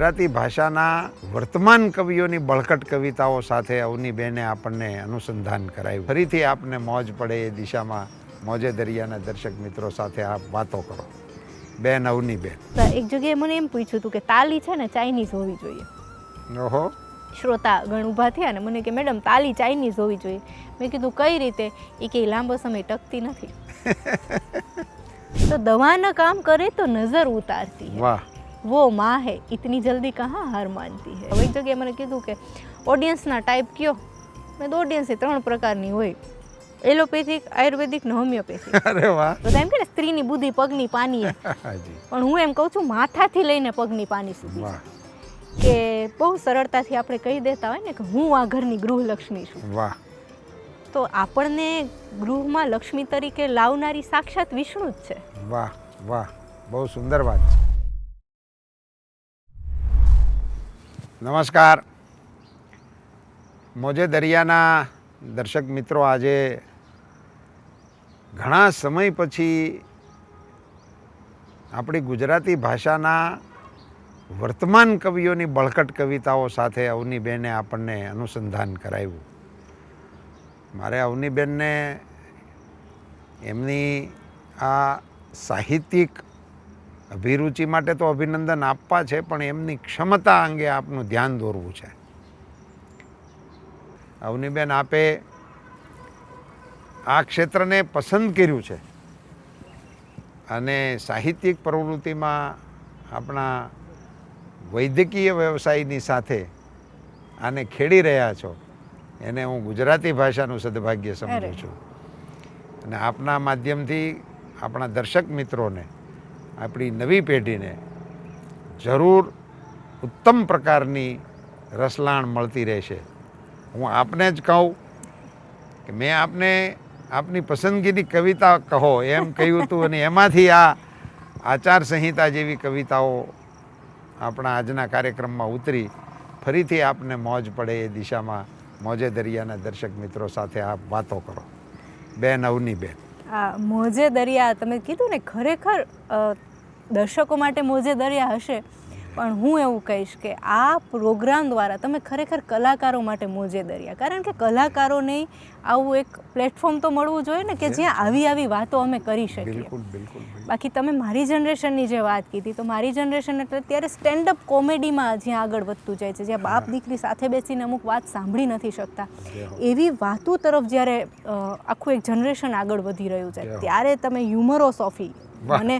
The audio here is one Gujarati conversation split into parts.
ગુજરાતી ભાષાના વર્તમાન કવિઓની બળકટ કવિતાઓ સાથે અવનીબેને આપણને અનુસંધાન કરાયું. ફરીથી આપને મોજ પડે એ દિશામાં મોજે દરિયાના દર્શક મિત્રો સાથે આપ વાતો કરો. બેન અવનીબેન તો એક જગ્યાએ મને એમ પૂછ્યું હતું કે તાલી છે ને ચાઇનીઝ હોવી જોઈએ? ઓહો. શ્રોતા ગણ ઊભા થયા ને મને કે મેડમ તાલી ચાઇનીઝ હોવી જોઈએ. મેં કીધું કઈ રીતે? એ કે લાંબો સમય ટકતી નથી. તો દવાના કામ કરે તો નજર ઉતારતી વાહ. વો માં હે ઇતની જલ્દી કહા હાર માનતી હે હવે જગ્યાએ મને કીધું કે ઓડિયન્સના ટાઈપ કયો મેં તો ઓડિયન્સ એ ત્રણ પ્રકારની હોય એલોપેથિક આયુર્વેદિક ને હોમિયોપેથિક અરે વાહ બધા એમ કે સ્ત્રીની બુદ્ધિ પગની પાની પણ હું એમ કહું છું માથાથી લઈને પગની પાની સુધી। કે બહુ સરળતાથી આપણે કહી દેતા હોય ને કે હું આ ઘરની ગૃહલક્ષ્મી છું। વાહ। તો આપણને ગૃહમાં લક્ષ્મી તરીકે લાવનારી સાક્ષાત વિષ્ણુ જ છે। વાહ વાહ બહુ સુંદર વાત છે। નમસ્કાર. મોજે દરિયાના દર્શક મિત્રો, આજે ઘણા સમય પછી આપણી ગુજરાતી ભાષાના વર્તમાન કવિઓની બળકટ કવિતાઓ સાથે અવનીબેને આપણને અનુસંધાન કરાવ્યું. મારે અવનીબેનને એમની આ સાહિત્યિક અભિરુચિ માટે તો અભિનંદન આપવા છે પણ એમની ક્ષમતા અંગે આપનું ધ્યાન દોરવું છે. અવનીબેન આપે આ ક્ષેત્રને પસંદ કર્યું છે અને સાહિત્યિક પ્રવૃત્તિમાં આપણા વૈદ્યકીય વ્યવસાયની સાથે આને ખેડી રહ્યા છો એને હું ગુજરાતી ભાષાનું સદભાગ્ય સમજું છું. અને આપના માધ્યમથી આપણા દર્શક મિત્રોને આપણી નવી પેઢીને જરૂર ઉત્તમ પ્રકારની રસલાણ મળતી રહેશે. હું આપને જ કહું કે મેં આપને આપની પસંદગીની કવિતા કહો, એમ કહ્યું હતું અને એમાંથી આ આચાર સંહિતા જેવી કવિતાઓ આપણા આજના કાર્યક્રમમાં ઉતરી. ફરીથી આપને મોજ પડે એ દિશામાં. મોજે દરિયાના દર્શક મિત્રો સાથે આપ વાતો કરો. બેન, અવની બેન. મોજે દરિયા, તમે કીધું ને, ખરેખર દર્શકો માટે મોજે દરિયા હશે. પણ હું એવું કહીશ કે આ પ્રોગ્રામ દ્વારા તમે ખરેખર કલાકારો માટે મોજે દરિયા. કારણ કે કલાકારોને આવું એક પ્લેટફોર્મ તો મળવું જોઈએ ને કે જ્યાં આવી આવી વાતો અમે કરી શકીએ. બાકી તમે મારી જનરેશનની જે વાત કીધી તો મારી જનરેશન એટલે ત્યારે સ્ટેન્ડઅપ કોમેડીમાં જ્યાં આગળ વધતું જાય છે જ્યાં બાપ દીકરી સાથે બેસીને અમુક વાત સાંભળી નથી શકતા એવી વાતો તરફ જ્યારે આખું એક જનરેશન આગળ વધી રહ્યું છે ત્યારે તમે હ્યુમરોસોફી સોફી મને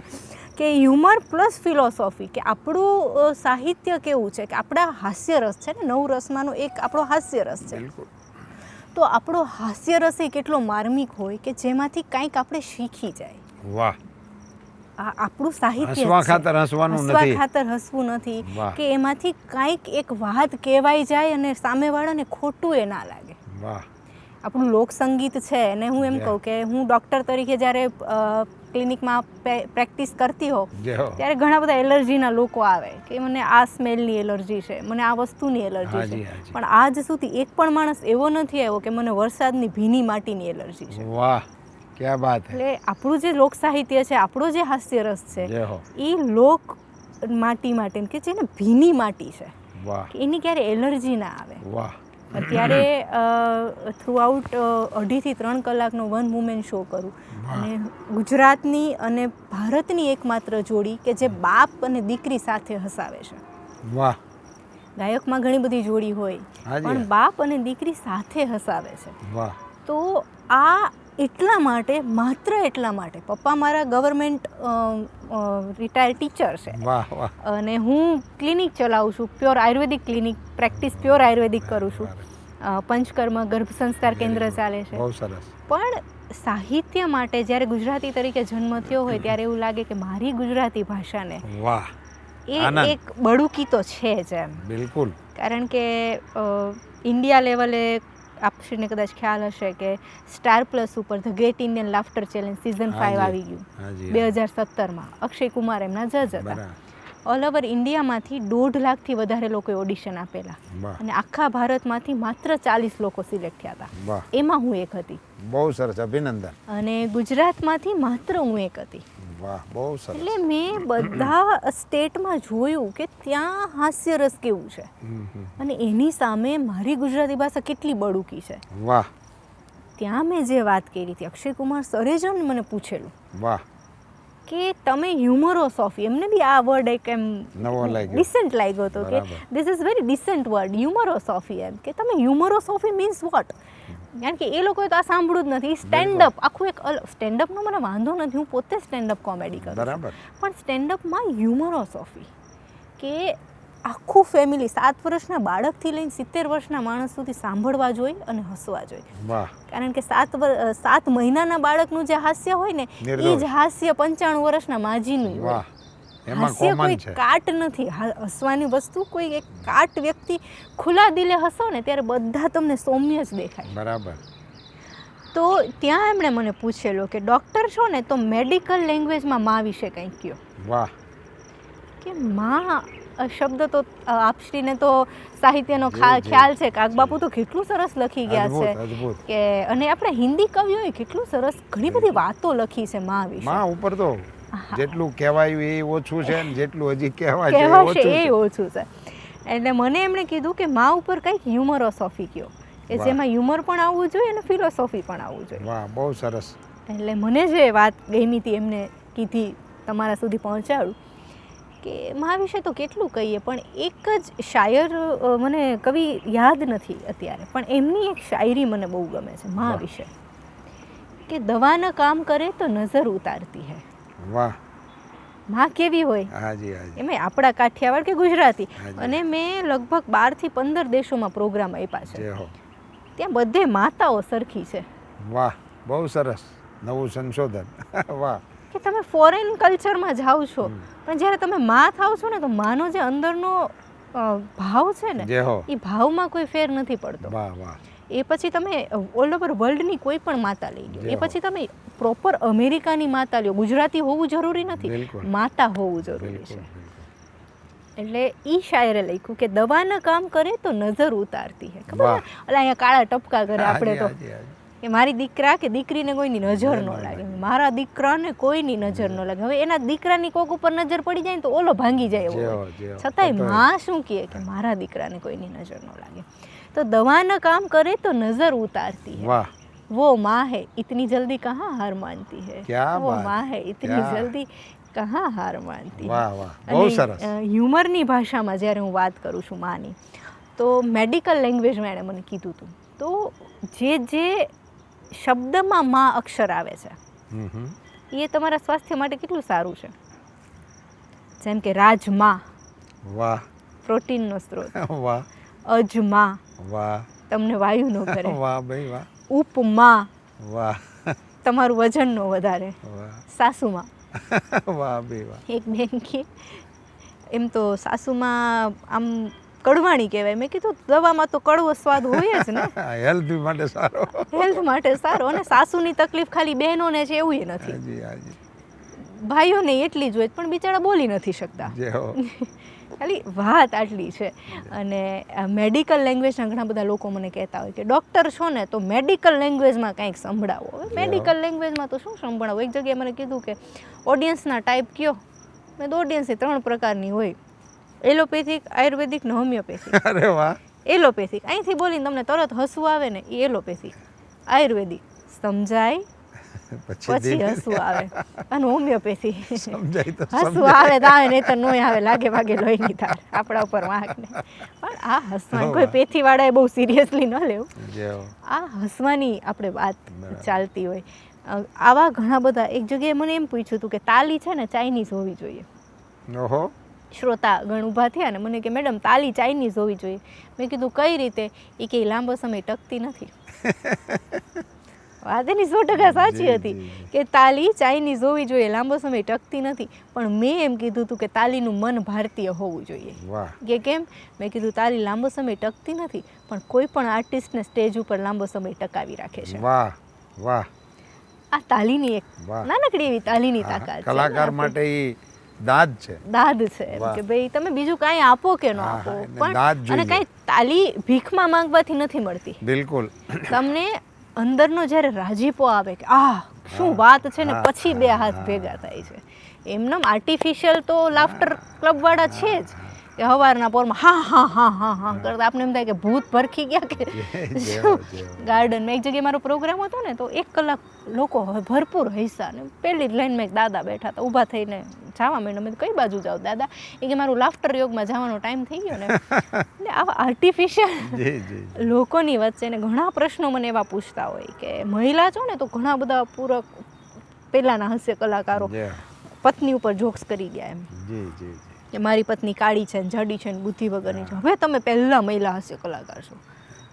કે હ્યુમર પ્લસ ફિલોસોફી કે આપણું સાહિત્ય કેવું છે? કે આપણા હાસ્યરસ છે ને? નવ રસમાંનો એક આપણો હાસ્યરસ છે. તો આપણો હાસ્યરસ એ કેટલો માર્મિક હોય કે જેમાંથી કંઈક આપણે શીખી જાય? વાહ. આપણું સાહિત્ય હસવા ખાતર હસવાનું હસવા ખાતર હસવું નથી. કે એમાંથી કાંઈક એક વાત કહેવાય જાય અને સામેવાળાને ખોટું એ ના લાગે. વાહ. આપણું લોકસંગીત છે અને હું એમ કહું કે હું ડૉક્ટર તરીકે જ્યારે ક્લિનિકમાં પ્રેક્ટિસ કરતી હોઉં ત્યારે ઘણા બધા એલર્જીના લોકો આવે કે મને આ સ્મેલની એલર્જી છે મને આ વસ્તુની એલર્જી છે. પણ આજ સુધી એક પણ માણસ એવો નથી આવ્યો કે મને વરસાદની ભીની માટીની એલર્જી છે. વાહ ક્યાં વાત એટલે આપણું જે લોક સાહિત્ય છે આપણો જે હાસ્યરસ છે એ લોક માટી માટે કે જેને ભીની માટી છે એની ક્યારે એલર્જી ના આવે. વાહ. અત્યારે થ્રુ આઉટ અઢીથી ત્રણ કલાકનો વન વુમેન શો કરું. અને ગુજરાતની અને ભારતની એકમાત્ર જોડી કે જે બાપ અને દીકરી સાથે હસાવે છે. વાહ. ગાયકમાં ઘણી બધી જોડી હોય પણ બાપ અને દીકરી સાથે હસાવે છે. વાહ. તો આ એટલા માટે માત્ર એટલા માટે. પપ્પા મારા ગવર્મેન્ટ રિટાયર ટીચર છે. અને હું ક્લિનિક ચલાવું છું pure Ayurvedic clinic practice pure Ayurvedic કરું છું. પંચકર્મ ગર્ભ સંસ્કાર કેન્દ્ર ચાલે છે. પણ સાહિત્ય માટે જ્યારે ગુજરાતી તરીકે જન્મ થયો હોય ત્યારે એવું લાગે કે મારી ગુજરાતી ભાષાને વાહ. એ એક બળુકી તો છે જ એમ. બિલકુલ. કારણ કે ઇન્ડિયા લેવલે આપશ્રીને કદાચ ખ્યાલ હશે કે સ્ટાર પ્લસ ઉપર the great Indian laughter challenge season five આવી ગયું. બે હજાર સત્તરમાં. અક્ષય કુમાર એમના જજ હતા. ઓલ ઓવર ઇન્ડિયામાંથી દોઢ લાખથી વધારે લોકોએ ઓડિશન આપેલા. અને આખા ભારતમાંથી માત્ર ચાલીસ લોકો સિલેક્ટ થયા હતા. એમાં હું એક હતી. બહુ સરસ અભિનંદન. અને ગુજરાતમાંથી માત્ર હું એક હતી. વાહ બહુ સરસ. એટલે મેં બધા સ્ટેટમાં જોયું કે ત્યાં હાસ્યરસ કેવું છે. અને એની સામે મારી ગુજરાતી ભાષા કેટલી બળુકી છે. વાહ. ત્યાં મેં જે વાત કરી હતી અક્ષય કુમાર સરે જ મને પૂછેલું વાહ. કે તમે હ્યુમરોસોફી એમને બી આ વર્ડ એક એમ નવો લાગ્યો. ડિસન્ટ લાગ્યો હતો કે. This is very decent word humorosophy એમ. કે તમે હ્યુમરોસોફી મીન્સ વોટ કારણ કે એ લોકોએ તો આ સાંભળ્યું જ નથી. સ્ટેન્ડઅપ આખું એક સ્ટેન્ડઅપનો મને વાંધો નથી. હું પોતે સ્ટેન્ડઅપ કોમેડી કરું બરાબર. પણ સ્ટેન્ડઅપમાં હ્યુમરોસોફી કે આખું ફેમિલી સાત વર્ષના બાળકથી લઈને સિત્તેર વર્ષના માણસ સુધી સાંભળવા જોઈએ અને હસવા જોઈએ કારણ કે સાત સાત મહિનાના બાળકનું જે હાસ્ય હોય ને એ જ હાસ્ય પંચાણું વર્ષના માજીનું હોય. એમાં કોમન છે. કાટ નથી. હસવાની વસ્તુ કોઈ એક કાટ વ્યક્તિ ખુલ્લા દિલે હસો ને ત્યારે બધા તમને સૌમ્ય જ દેખાય. બરાબર. તો ત્યાં એમણે મને પૂછેલો કે ડૉક્ટર છો ને તો મેડિકલ લેંગ્વેજમાં મા વિશે કંઈક કહ્યો વાહ. કે મા શબ્દ તો આપશ્રીને તો સાહિત્યનો. ખ્યાલ છે. કાગબાપુ તો કેટલું સરસ લખી ગયા છે. કે અને આપણે હિન્દી કવિઓએ કેટલું સરસ ઘણી બધી વાતો લખી છે મા વિશે. મા ઉપર તો. જેટલું કહેવાયું એ ઓછું છે ને જેટલું હજી કહેવાય છે એ ઓછું છે. એટલે મને એમણે કીધું કે માં ઉપર કંઈક હ્યુમરોસોફી કયો. કે જેમાં હ્યુમર પણ આવવું જોઈએ અને ફિલોસોફી પણ આવવું જોઈએ. વાહ બહુ સરસ. એટલે મને જે વાત ગમી હતી એમને કીધી તમારા સુધી પહોંચાડું કે મા વિશે તો કેટલું કહીએ પણ એક જ શાયર મને કવિ યાદ નથી અત્યારે પણ એમની એક શાયરી મને બહુ ગમે છે મા વિશે. કે દવાના કામ કરે તો નજર ઉતારતી હૈ. વાહ. માં કેવી હોય? હાજી હાજી. એમાં આપણા કાઠિયાવાડ કે ગુજરાતી? અને મેં લગભગ બારથી પંદર દેશોમાં પ્રોગ્રામ આપ્યા છે. ત્યાં બધે માતાઓ સરખી છે. વાહ બહુ સરસ. નવું સંશોધન. વાહ. કે તમે ફોરેન કલ્ચરમાં જાઓ છો પણ જ્યારે તમે માં થાવ છો ને તો માનો જે અંદરનો ભાવ છે ને એ ભાવમાં કોઈ ફેર નથી પડતો. વાહ વાહ. એ પછી તમે ઓલ ઓવર વર્લ્ડની કોઈ પણ માતા લઈ લો એ પછી તમે પ્રોપર અમેરિકાની માતા લ્યો ગુજરાતી હોવું જરૂરી નથી. માતા હોવું જરૂરી છે. એટલે ઈ શાયરે લખ્યું કે દવાના કામ કરે તો નજર ઉતારતી હે. ખબર એટલે અહીંયા કાળા ટપકા કરે આપણે તો. કે મારી દીકરા કે દીકરીને કોઈની નજર ન લાગે. મારા દીકરાને કોઈની નજર ન લાગે. હવે એના દીકરાની કોક ઉપર નજર પડી જાય ને તો ઓલો ભાંગી જાય એવો. છતાંયમાં શું કહે કે મારા દીકરાને કોઈની નજર ન લાગે. તો દવાના કામ કરે તો નજર ઉતારતી હે. વાહ. वो माँ है इतनी जल्दी कहाँ हार मानती है क्या वो बात माँ है इतनी क्या? जल्दी कहाँ હાર માનતી હે? વાહ વાહ બહુ અને, સરસ અ, હ્યુમરની ભાષામાં જ્યારે હું વાત કરું છું માની તો મેડિકલ લેંગ્વેજમાં એણે મને કીધું હતું તો જે જે શબ્દમાં માં અક્ષર આવે છે હમ હમ. એ તમારા સ્વાસ્થ્ય માટે કેટલું સારું છે જેમ કે રાજમા વાહ પ્રોટીનનો સ્ત્રોત વાહ અજમા વાહ તમને વાયુ ન કરે વાહ ભાઈ વાહ ઉપમા. વાહ. તમારું વજન નો વધારે સાસુમાં. વાહ બે વાહ. એક બેન કે એમ તો સાસુમાં આમ કડવાણી કહેવાય. મેં કીધું દવામાં તો કડવો સ્વાદ હોય જ ને. હેલ્થ માટે સારો. હેલ્થ માટે સારો. અને સાસુની તકલીફ ખાલી બહેનોને છે એવું નથી. હાજી હાજી. ભાઈઓને એટલી જ હોય પણ બિચારા બોલી નથી શકતા. ખાલી વાત આટલી છે. અને મેડિકલ લેંગ્વેજના ઘણા બધા લોકો મને કહેતા હોય કે ડૉક્ટર છો ને તો મેડિકલ લેંગ્વેજમાં કંઈક સંભળાવો. હવે મેડિકલ લેંગ્વેજમાં તો શું સંભળાવો? એક જગ્યાએ મને કીધું કે ઓડિયન્સના ટાઈપ કયો? મેં તો ઓડિયન્સ ત્રણ પ્રકારની હોય. એલોપેથિક આયુર્વેદિક ને હોમિયોપેથિક અરે વાહ. એલોપેથિક અહીંથી બોલીને તમને તરત હસવું આવે ને એ એલોપેથિક આયુર્વેદિક સમજાય? પછી હસવું આવે. અને હોમિયોપેથી. હસવું આવે તો આવે નહીં તો નોય આવે લાગે વાગે નહીં ધાર આપણા ઉપર વાંક ને પણ આ હસવા કોઈ પેથીવાળાએ બહુ સિરિયસલી ન લેવું. આ હસવાની આપણે વાત ચાલતી હોય. આવા ઘણા બધા એક જગ્યાએ મને એમ પૂછ્યું હતું કે તાલી છે ને ચાઇનીઝ હોવી જોઈએ. ઓહો. શ્રોતા ગણ ઊભા થયા ને મને કે મેડમ તાલી ચાઇનીઝ હોવી જોઈએ. મેં કીધું કઈ રીતે? એ કે લાંબો સમય ટકતી નથી. વાત એની સો ટકા સાચી હતી. કે તાલી ચાઇનીઝ હોવી જોઈએ લાંબો સમય ટકતી નથી. પણ મેં એમ કીધું હતું કે તાલીનું મન ભારતીય હોવું જોઈએ. કે કેમ? મેં કીધું તાલી લાંબો સમય ટકતી નથી પણ કોઈ પણ આર્ટિસ્ટને સ્ટેજ ઉપર લાંબો સમય ટકાવી રાખે છે. વાહ વાહ. આ તાલીની એક નાનકડી એવી તાલીની તાકાત કલાકાર માટે દાદ છે. દાદ છે. કે ભાઈ તમે બીજું કાંઈ આપો કે ન આપો? પણ. અને કાંઈ તાલી ભીખમાં માંગવાથી નથી મળતી. બિલકુલ. તમને અંદરનો જ્યારે રાજીપો આવે કે આ શું વાત છે ને? પછી બે હાથ ભેગા થાય છે. એમનેમ આર્ટિફિશિયલ તો લાફ્ટર ક્લબવાળા છે જ. કે સવારના પોરમાં હા હા હા હા હા કરતા આપણે એમ થાય કે ભૂત ભરખી ગયા કે શું? ગાર્ડનમાં એક જગ્યાએ મારો પ્રોગ્રામ હતો ને તો એક કલાક લોકો ભરપૂર હૈસા ને પહેલી જ લાઈનમાં એક દાદા બેઠા હતા ઊભા થઈને જવા માંડ્યા. મેં કઈ બાજુ જાઓ દાદા એ કે મારું લાફ્ટર યોગમાં જવાનો ટાઈમ થઈ ગયો ને. એટલે આવા આર્ટિફિશિયલ લોકોની વચ્ચે ને ઘણા પ્રશ્નો મને એવા પૂછતા હોય કે મહિલા છો ને તો ઘણા બધા પૂરક પહેલાંના હાસ્ય કલાકારો પત્ની ઉપર જોક્સ કરી ગયા એમ. જી જી જી. કે મારી પત્ની કાળી છે ને જાડી છે ને બુદ્ધિ વગરની છે. હવે તમે પહેલા મહિલા હાસ્ય કલાકાર છો.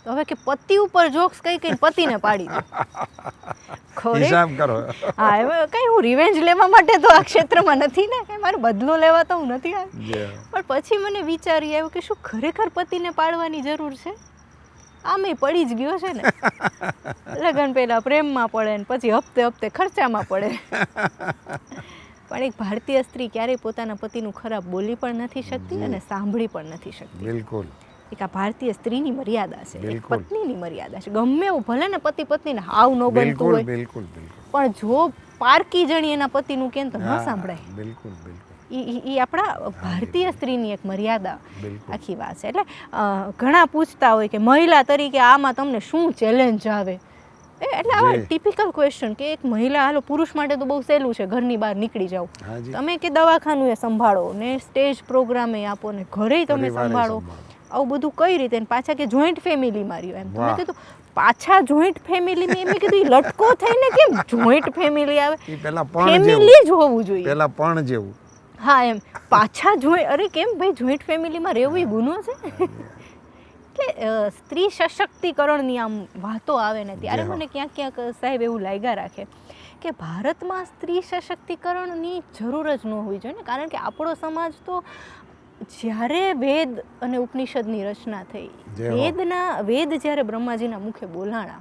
તો હવે કે પતિ ઉપર જોક્સ કઈ કઈ પતિને પાડી દો. ખરે હિસાબ કરો. હા હવે કઈ હું રિવેન્જ લેવા માટે તો આ ક્ષેત્રમાં નથી ને? કઈ મારે બદલો લેવા તો હું નથી આવી. પણ પછી મને વિચારી આવ્યું કે શું ખરેખર પતિને પાડવાની જરૂર છે? આમે પડી જ ગયો છે ને? લગ્ન પહેલા પ્રેમમાં પડે ને પછી હપ્તે હપ્તે ખર્ચામાં પડે. પણ એક ભારતીય સ્ત્રી ક્યારેય પોતાના પતિનું ખરાબ બોલી પણ નથી શકતી અને સાંભળી પણ નથી શકતી. બિલકુલ. એક આ ભારતીય સ્ત્રીની મર્યાદા છે એક પત્નીની મર્યાદા છે. ગમે એવું ભલે ને પતિ પત્નીને હાવ ન બનતું હોય બિલકુલ પણ જો પારકી જણી એના પતિનું કેમ તો ન સાંભળાય. બિલકુલ ઈ આપણા ભારતીય સ્ત્રીની એક મર્યાદા આખી વાત છે. એટલે ઘણા પૂછતા હોય કે મહિલા તરીકે આમાં તમને શું ચેલેન્જ આવે? એ એટલે આવા જી. ટિપિકલ ક્વેશ્ચન કે એક મહિલા હાલો પુરુષ માટે તો બહુ સહેલું છે ઘરની બહાર નીકળી જાઓ. તમે કે દવાખાનું એ સંભાળો ને સ્ટેજ પ્રોગ્રામે આપો ને ઘરે તમે સંભાળો. આવું બધું કઈ રીતે? પાછા કે જોઈન્ટ ફેમિલીમાં રહ્યો એમ. મેં કીધું પાછા જોઈન્ટ ફેમિલીમાં એમ મેં કીધું ઈ લટકો થઈને કેમ જોઈન્ટ ફેમિલી આવે? પેલા પણ ફેમિલી જ હોવું જોઈએ. પેલા પણ જેવું. હા એમ. પાછા જોઈ અરે કેમ ભાઈ જોઈન્ટ ફેમિલીમાં રહેવું એ ગુનો છે? એટલે સ્ત્રી સશક્તિકરણની આમ વાતો આવે ને ત્યારે મને ક્યાંક ક્યાંક સાહેબ એવું લાગ્યા રાખે કે ભારતમાં સ્ત્રી સશક્તિકરણની જરૂર જ ન હોવી જોઈએ ને. કારણ કે આપણો સમાજ તો જ્યારે વેદ અને ઉપનિષદની રચના થઈ વેદના વેદ જ્યારે બ્રહ્માજીના મુખે બોલાણા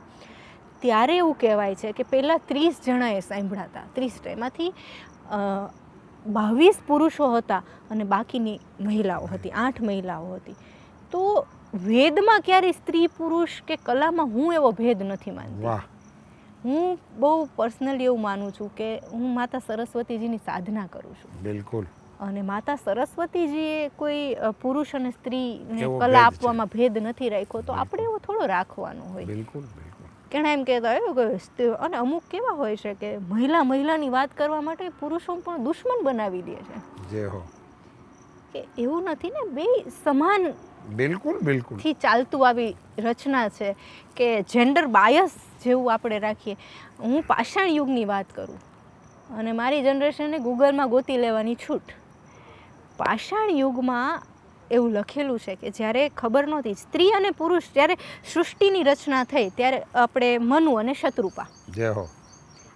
ત્યારે એવું કહેવાય છે કે પહેલાં ત્રીસ જણાએ સાંભળ્યા હતા. ત્રીસ એમાંથી બાવીસ પુરુષો હતા અને બાકીની મહિલાઓ હતી આઠ મહિલાઓ હતી. તો વેદમાં ક્યારેય સ્ત્રી પુરુષ કે કલામાં હું એવો ભેદ નથી માનતી? હું બહુ પર્સનલી એવું માનું છું કે હું માતા સરસ્વતીજીની સાધના કરું છું. બિલકુલ. અને માતા સરસ્વતીજીએ કોઈ પુરુષ અને સ્ત્રીને કલા આપવામાં ભેદ નથી રાખ્યો તો આપણે એવો થોડો રાખવાનો હોય. બિલકુલ કેણા એમ કહેતા હોય કે સ્ત્રી- અને અમુક કેવા હોય છે કે મહિલા મહિલાની વાત કરવા માટે પુરુષો પણ દુશ્મન બનાવી દે છે. જે હો. કે એવું નથી ને બે સમાન બિલકુલ બિલકુલ. થી ચાલતું આવી રચના છે કે જેન્ડર બાયસ જેવું આપણે રાખીએ. હું પાષાણ યુગની વાત કરું અને મારી જનરેશનને ગૂગલમાં ગોતી લેવાની છૂટ. પાષાણ યુગમાં એવું લખેલું છે કે જ્યારે ખબર નહોતી સ્ત્રી અને પુરુષ જ્યારે સૃષ્ટિની રચના થઈ ત્યારે આપણે મનુ અને શત્રુપા.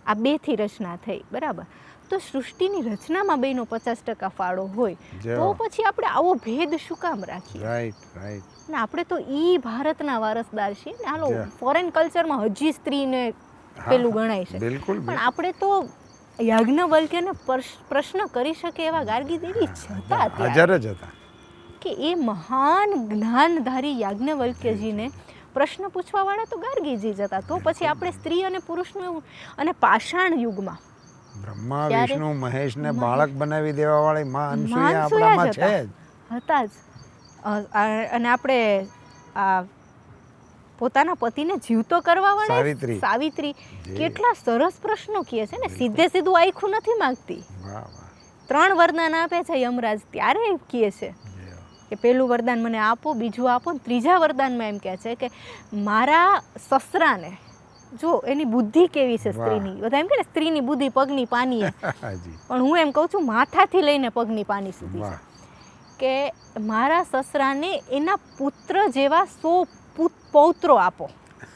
આ બેથી રચના થઈ બરાબર? તો સૃષ્ટિની રચનામાં બેનો પચાસ ટકા ફાળો હોય તો પછી આપણે આવો ભેદ શું કામ રાખીએ? રાઈટ રાઈટ ને આપણે તો ઈ ભારતના વારસદાર છીએ ને હાલો ફોરેન કલ્ચરમાં હજી સ્ત્રીને પેલું ગણાય છે. બિલકુલ. પણ આપણે તો યાજ્ઞવલ્ક્યને પ્રશ- પ્રશ્ન કરી શકે એવા ગાર્ગી દેવી જતા હાજર જ હતા. કે એ મહાન જ્ઞાનધારી યાજ્ઞવલ્ક્યજીને પ્રશ્ન પૂછવા વાળા તો ગાર્ગીજી જ હતા. તો પછી આપણે સ્ત્રી અને પુરુષનું એવું અને પાષાણ યુગમાં. બ્રહ્મા વિષ્ણુ મહેશને બાળક બનાવી દેવા વાળી માં અનસુયા આપણામાં છે હતા. જ. અને આપણે આ પોતાના પતિને જીવતો કરવા વાળા? સાવિત્રી. સાવિત્રી. કેટલા સરસ પ્રશ્નો કહે છે ને? સીધે સીધું આખું નથી માંગતી. ત્રણ વરદાન આપે છે યમરાજ ત્યારે કહે છે કે પેલું વરદાન મને આપો બીજું આપો ને ત્રીજા વરદાનમાં એમ કહે છે કે મારા સસરાને જો એની બુદ્ધિ કેવી છે સ્ત્રીની? બધા એમ કે ને સ્ત્રીની બુદ્ધિ પગની પાની પણ હું એમ કહું છું માથાથી લઈને પગની પાની સુધી કે મારા સસરાને એના પુત્ર જેવા સો પૌત્રો આપો.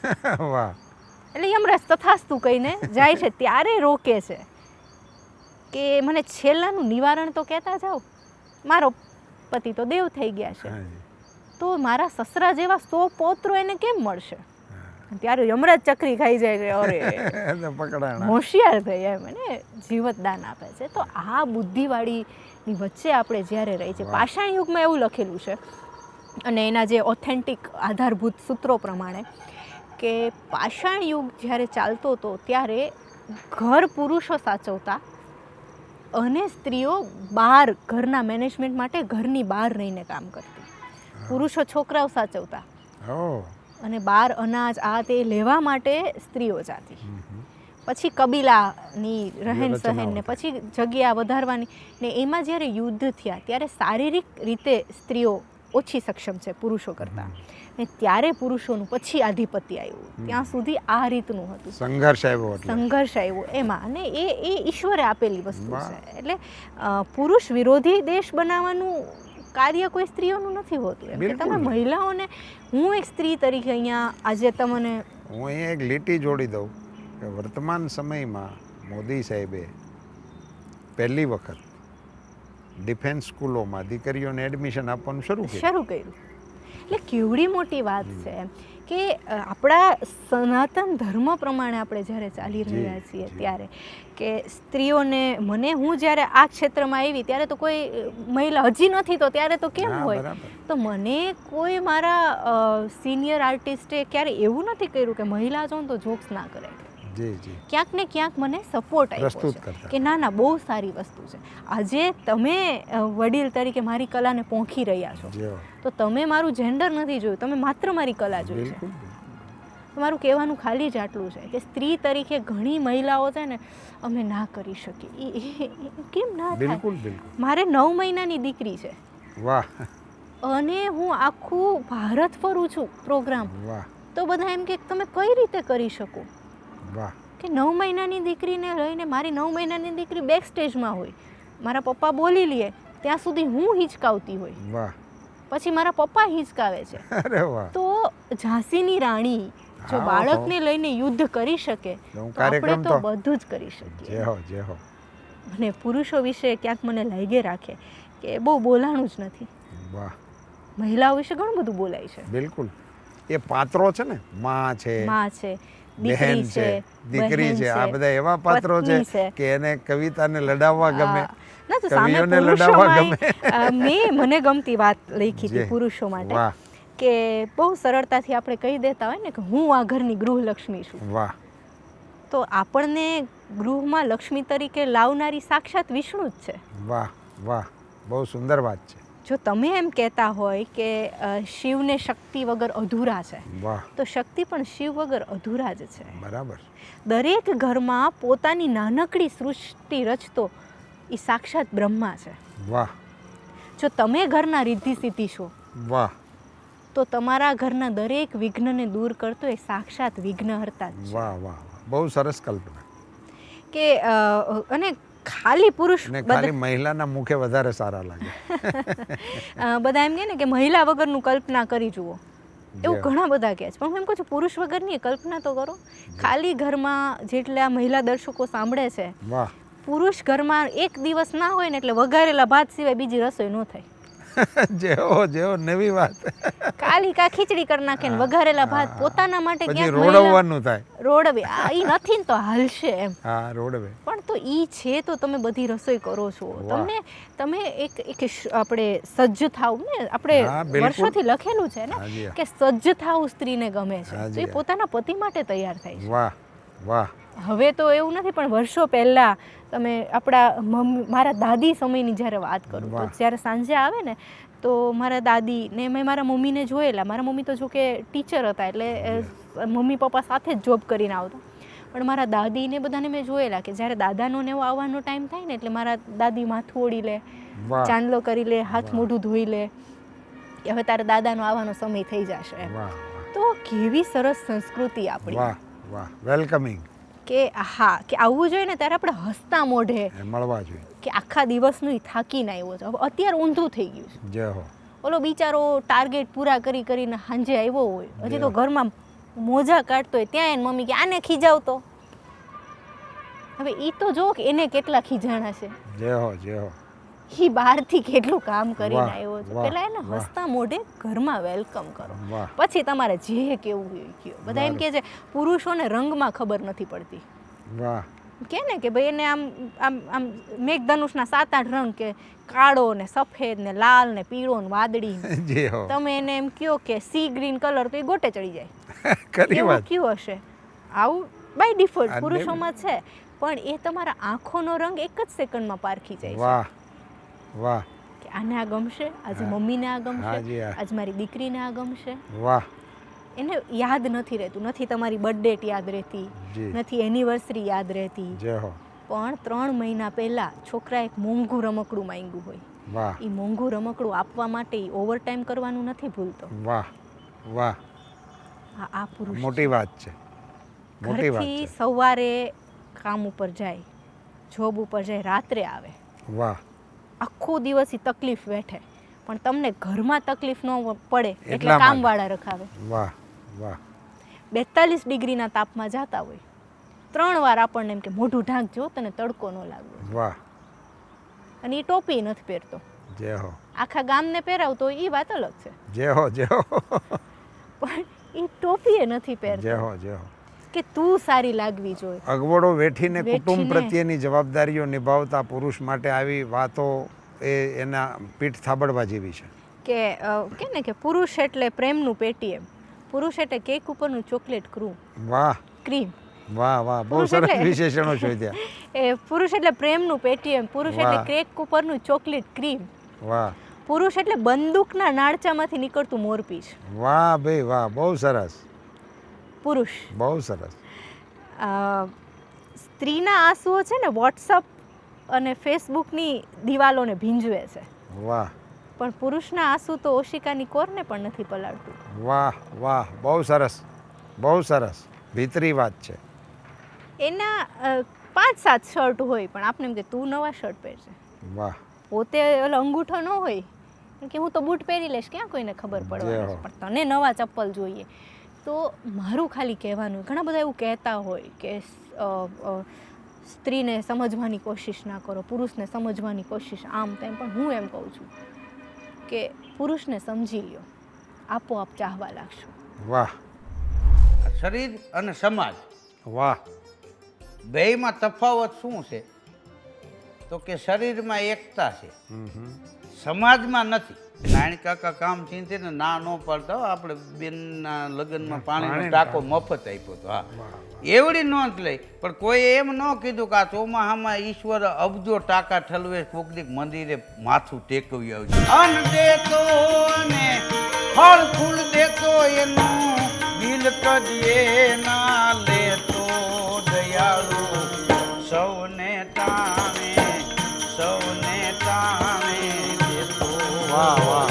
વાહ. એટલે યમરાજ તથાસ્તુ કહીને જાય છે ત્યારે રોકે છે. કે મને છેલ્લાનું નિવારણ તો કહેતા જાઓ. મારો પતિ તો દેવ થઈ ગયા છે. તો મારા સસરા જેવા સો પૌત્રો એને કેમ મળશે? ત્યારે યમરાજ ચક્રી ખાઈ જાય છે અરે. હોશિયાર થઈ એમ અને જીવતદાન આપે છે. તો આ બુદ્ધિવાળીની વચ્ચે આપણે જ્યારે રહી છે. પાષાણ યુગમાં એવું લખેલું છે અને એના જે ઓથેન્ટિક આધારભૂત સૂત્રો પ્રમાણે કે પાષાણ યુગ જ્યારે ચાલતો હતો ત્યારે ઘર પુરુષો સાચવતા અને સ્ત્રીઓ બહાર ઘરના મેનેજમેન્ટ માટે ઘરની બહાર રહીને કામ કરતી. પુરુષો છોકરાઓ સાચવતા અને બહાર અનાજ આ તે લેવા માટે સ્ત્રીઓ જાતી. પછી કબીલાની રહેન સહેન ને પછી જગ્યા વધારવાની ને એમાં જ્યારે યુદ્ધ થયા ત્યારે શારીરિક રીતે સ્ત્રીઓ ઓછી સક્ષમ છે પુરુષો કરતાં. ને ત્યારે પુરુષોનું પછી આધિપત્ય આવ્યું. ત્યાં સુધી આ રીતનું હતું. સંઘર્ષ આવ્યો સંઘર્ષ આવ્યો એમાં. અને એ એ ઈશ્વરે આપેલી વસ્તુ છે. એટલે પુરુષ વિરોધી દેશ બનાવવાનું કાર્ય કોઈ સ્ત્રીઓનું નથી હોતું. કે તમે મહિલાઓને હું એક સ્ત્રી તરીકે અહીંયા આજે તમને હું અહીંયા એક લીટી જોડી દઉં કે વર્તમાન સમયમાં મોદી સાહેબે પહેલી વખત ડિફેન્સ સ્કૂલોમાં દીકરીઓને એડમિશન આપવાનું શરૂ કર્યું. શરૂ કર્યું. એટલે કેવડી મોટી વાત છે કે આપણા સનાતન ધર્મ પ્રમાણે આપણે જ્યારે ચાલી રહ્યા છીએ ત્યારે કે સ્ત્રીઓને મને હું જ્યારે આ ક્ષેત્રમાં આવી ત્યારે તો કોઈ મહિલા હજી નથી તો ત્યારે તો કેમ હોય? તો મને કોઈ મારા સિનિયર આર્ટિસ્ટે ક્યારે એવું નથી કર્યું કે મહિલા જો ને તો જોક્સ ના કરે. ક્યાંક ને ક્યાંક મને સપોર્ટ આપ્યો છે કે ના ના બહુ સારી વસ્તુ છે. આજે તમે વડીલ તરીકે મારી કલાને પોંખી રહ્યા છો. તો તમે મારું જેન્ડર નથી જોયું તમે માત્ર મારી કલા જોઈ છે. તમારું કહેવાનું ખાલી જ આટલું છે કે સ્ત્રી તરીકે ઘણી મહિલાઓ છે ને અમે ના કરી શકીએ. કેમ ના થાય? મારે નવ મહિનાની દીકરી છે. વાહ. અને હું આખું ભારત ફરું છું પ્રોગ્રામ તો બધા એમ કે તમે કઈ રીતે કરી શકો? વાહ. કે નવ મહિનાની દીકરીને લઈને મારી નવ મહિનાની દીકરી બેક સ્ટેજમાં હોય. મારા પપ્પા બોલી લે ત્યાં સુધી હું હિંચકાવતી હોય. વાહ. પછી મારા પપ્પા હિંચકાવે છે. અરે વાહ. તો ઝાંસીની રાણી જો બાળકને લઈને યુદ્ધ કરી શકે તો આપણે તો બધું જ કરી શકીએ. જે હો જે હો. અને પુરુષો વિશે ક્યાંક મને લાગે રાખે કે બહુ બોલાણું જ નથી. વાહ. મહિલાઓ વિશે ઘણું બધું બોલાય છે. બિલકુલ. એ પાત્રો છે ને માં છે. માં છે. બહેન છે દીકરી છે આ બધા એવા પાત્રો છે કે એને કવિતાને લડાવવા ગમે ના તો સામે કવિઓને લડાવવા ગમે. મેં મને ગમતી વાત લખી હતી પુરુષો માટે કે બહુ સરળતાથી આપણે કહી દેતા હોય ને કે હું આ ઘરની ગૃહલક્ષ્મી છું. વાહ. તો આપણને ગૃહમાં લક્ષ્મી તરીકે લાવનારી સાક્ષાત વિષ્ણુ જ છે. વાહ વાહ. બહુ સુંદર વાત છે. જો તમે એમ કહેતા હોય કે શિવને શક્તિ વગર અધૂરા છે તો શક્તિ પણ શિવ વગર અધૂરા જ છે. બરાબર. દરેક ઘરમાં પોતાની નાનકડી સૃષ્ટિ રચતો એ સાક્ષાત બ્રહ્મા છે. વાહ. જો તમે ઘરના રિદ્ધિ સિદ્ધિ છો વાહ. તો તમારા ઘરના દરેક વિઘ્નને દૂર કરતો એ સાક્ષાત વિઘ્નહર્તા જ વાહ વાહ વાહ. બહુ સરસ કલ્પના. કે અને ખાલી પુરુષ ને ખાલી મહિલાના મુખે વધારે સારા લાગે. બધા એમ કહે ને કે મહિલા વગરનું કલ્પના કરી જુઓ. એવું ઘણા બધા કહે છે. પણ હું એમ કહું છું પુરુષ વગરની કલ્પના તો કરો. ખાલી ઘરમાં જેટલા મહિલા દર્શકો સાંભળે છે પુરુષ ઘરમાં એક દિવસ ના હોય ને એટલે વઘારેલા ભાત સિવાય બીજી રસોઈ ન થાય. જેવો જેવો નવી વાત. કાલી કા ખીચડી કરી નાખે ને વઘારેલા ભાત પોતાના માટે ક્યાંક રોડવવાનું થાય. રોડવે. આ ઈ નથી ને તો હાલશે એમ. હા રોડવે. પણ તો ઈ છે તો તમે બધી રસોઈ કરો છો. તમને તમે એક એક આપણે સજ્જ થાવ ને આપણે વર્ષોથી લખેલું છે ને કે સજ્જ થાવ સ્ત્રીને ગમે છે. તો એ પોતાના પતિ માટે તૈયાર થાય છે. વાહ વાહ. હવે તો એવું નથી પણ વર્ષો પહેલાં તમે આપણા મમ્મી મારા દાદી સમયની જ્યારે વાત કરું તો જ્યારે સાંજે આવે ને તો મારા દાદી ને મેં મારા મમ્મીને જોયેલા. મારા મમ્મી તો જો કે ટીચર હતા એટલે મમ્મી પપ્પા સાથે જ જોબ કરીને આવતા. પણ મારા દાદીને બધાને મેં જોયેલા કે જ્યારે દાદાનો ને એવો આવવાનો ટાઈમ થાય ને એટલે મારા દાદી માથું ઓળી લે ચાંદલો કરી લે હાથ. મોઢું ધોઈ લે કે હવે તારા દાદાનો આવવાનો સમય થઈ જશે. તો કેવી સરસ સંસ્કૃતિ આપણી. વાહ વાહ. વેલકમિંગ કે હા કે આવવું જોઈએ ને ત્યારે આપણે હસતા મોઢે મળવા જોઈએ. કે આખા દિવસનું થાકીને આવ્યો છે. હવે અત્યારે ઊંધું થઈ ગયું છે. જય હો. ઓલો બિચારો ટાર્ગેટ પૂરા કરી કરીને સાંજે આવ્યો હોય. હજી તો ઘરમાં મોજા કાઢતો હોય ત્યાં એને મમ્મી કે આને ખીજાવતો? હવે એ તો જો કે એને કેટલા ખીજાણા છે. જય હો જય હો. ઈ બહારથી કેટલું કામ કરીને આવ્યો છે. પેલા એને. હસતા મોઢે ઘરમાં વેલકમ કરો. પછી તમારે જે કેવું એ કયો. બધા એમ કે છે પુરુષોને રંગમાં ખબર નથી પડતી. વાહ. કે ને કે ભાઈ એને આમ આમ આમ મેઘધનુષના સાત આઠ રંગ કે કાળો ને સફેદ ને લાલ ને પીળો ને વાદળી. તમે એને એમ કયો કે સી ગ્રીન કલર તો એ ગોટે ચડી જાય. એવું કયું હશે? આવું બાય ડિફોલ્ટ પુરુષોમાં છે. પણ એ તમારા આંખોનો રંગ એક જ સેકન્ડમાં પારખી જાય છે. વાહ. કે આને આ ગમશે? આજે. મમ્મીને આ ગમશે? આજ મારી દીકરીને આ ગમશે? વાહ. એને યાદ નથી રહેતું. નથી તમારી બર્થડેટ યાદ રહેતી. નથી એનિવર્સરી યાદ રહેતી. પણ ત્રણ મહિના પહેલા છોકરા એક મોંઘું રમકડું માંગ્યું હોય. એ મોંઘું રમકડું આપવા માટે એ ઓવરટાઈમ કરવાનું નથી ભૂલતો. વાહ વાહ. આ પુરુષ મોટી વાત છે. મોટી વાત છે. સવારે કામ ઉપર જાય જોબ ઉપર જાય રાત્રે આવે. વાહ. આખો દિવસ એ તકલીફ વેઠે. પણ તમને ઘરમાં તકલીફ ન પડે એટલે. કામવાળા રખાવે. વાહ વાહ. બેતાલીસ ડિગ્રીના તાપમાં જતા હોય. ત્રણ વાર આપણને એમ કે મોઢું ઢાંકજો તને તડકો ન લાગે વાહ. અને એ ટોપી નથી પહેરતો. જે હો. આખા ગામને પહેરાવતો એ વાત અલગ છે. જે હો જે હો. પણ એ ટોપીએ નથી પહેરતો પહેરતો. હો જે હો. કે તું સારી લાગવી જોઈએ. અગવડો વેઠીને કુટુંબ પ્રત્યેની જવાબદારીઓ નિભાવતા પુરુષ માટે આવી વાતો એ એના પીઠ થાબડવા જેવી છે. કે કે ને કે પુરુષ એટલે પ્રેમનું પેટીએમ પુરુષ એટલે કેક ઉપરનું ચોકલેટ ક્રૂમ વાહ. ક્રીમ વાહ વાહ બહુ સરસ વિશેષણો શોધ્યા એ પુરુષ એટલે પ્રેમનું પેટીએમ પુરુષ એટલે કેક ઉપરનું ચોકલેટ ક્રીમ વાહ. પુરુષ એટલે બંદૂકના નાળચામાંથી નીકળતું મોરપીંછ વાહ ભાઈ વાહ બહુ સરસ. પુરુષ. બહુ સરસ. સ્ત્રીના આંસુઓ છે ને વોટ્સઅપ અને ફેસબુકની દિવાલોને ભીંજવે છે. વાહ. પણ પુરુષના આંસુ તો ઓશિકાની કોરને પણ નથી પલાળતું. વાહ વાહ બહુ સરસ બહુ સરસ. ભીતરી વાત છે. એના પાંચ સાત શર્ટ હોય પણ આપણે એમ કે તું નવા શર્ટ પહેરજે. વાહ. પોતે ઓલો અંગૂઠો ન હોય કે હું તો બૂટ પહેરી લઈશ ક્યાં કોઈને ખબર પડવાની પણ તને નવા ચપ્પલ જોઈએ. તો મારું ખાલી કહેવાનું ઘણા બધા એવું કહેતા હોય કે સ્ત્રીને સમજવાની કોશિશ ના કરો પુરુષને સમજવાની કોશિશ આમ તેમ પણ હું એમ કહું છું કે પુરુષને સમજી લ્યો આપોઆપ ચાહવા લાગશો. વાહ. શરીર અને સમાજ. વાહ. બેયમાં તફાવત શું છે? તો કે શરીરમાં એકતા છે. સમાજમાં નથી. નાની કાકા કામ ચિંતિત ના ન પડતા આપણે બેનના લગ્નમાં પાણીનો ટાંકો મફત આપ્યો હતો હા. એવડી નોંધ લઈ પણ કોઈ એમ ન કીધું કે આ ચોમાહામાં ઈશ્વર અબજો ટાંકા ઠલવે કોકદીક મંદિરે માથું ટેકવી આવજો. અન દેતો ને ફળ ફૂલ દેતો એનું બિલ કદીએ ના લેતો દયાળુ સૌને 哇